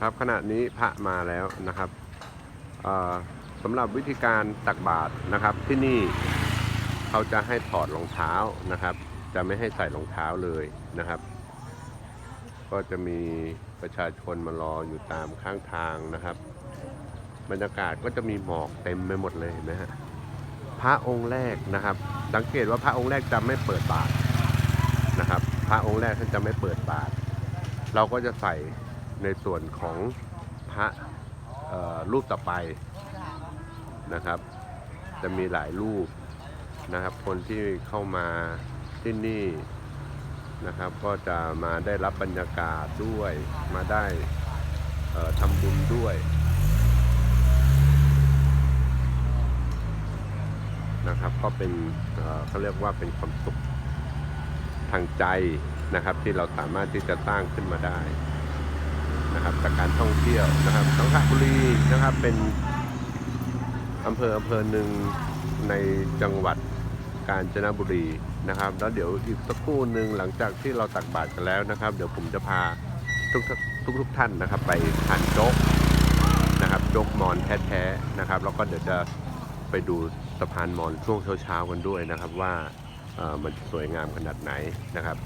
ครับขณะนี้พระมาแล้วนะครับสำหรับวิธีการตักบาตรนะครับที่นี่เขาจะให้ถอดรองเท้านะครับ จะไม่ให้ใส่รองเท้าเลยนะครับ ก็จะมีประชาชนมารออยู่ตามข้างทางนะครับ บรรยากาศก็จะมีหมอกเต็มไปหมดเลยเห็นะฮะพระองค์แรกนะครับ สังเกตว่าพระองค์แรกจะไม่เปิดบาตรนะครับ พระองค์แรกท่านจะไม่เปิดบาตรเราก็จะใส่ ในส่วนของพระรูปต่อไปนะครับ จะมีหลายรูปนะครับ คนที่เข้ามาที่นี่นะครับก็จะมาได้รับบรรยากาศด้วยมาได้ทำบุญด้วยนะครับก็เป็นเขาเรียกว่าเป็นความสุขทางใจนะครับ ที่เราสามารถที่จะสร้างขึ้นมาได้ จากการท่องเที่ยวนะครับ สังขบุรีนะครับเป็นอำเภออำเภอหนึ่งในจังหวัดกาญจนบุรีนะครับ แล้วเดี๋ยวอีกสักครู่หนึ่งหลังจากที่เราตักบาตรกันแล้วนะครับ เดี๋ยวผมจะพาทุกทุกทุกท่านนะครับ ไปทานโจ๊กนะครับโจ๊กมอนแท้ๆนะครับ แล้วก็เดี๋ยวจะไปดูสะพานมอนช่วงเช้าๆกันด้วยนะครับ ว่าเออมันสวยงามขนาดไหนนะครับ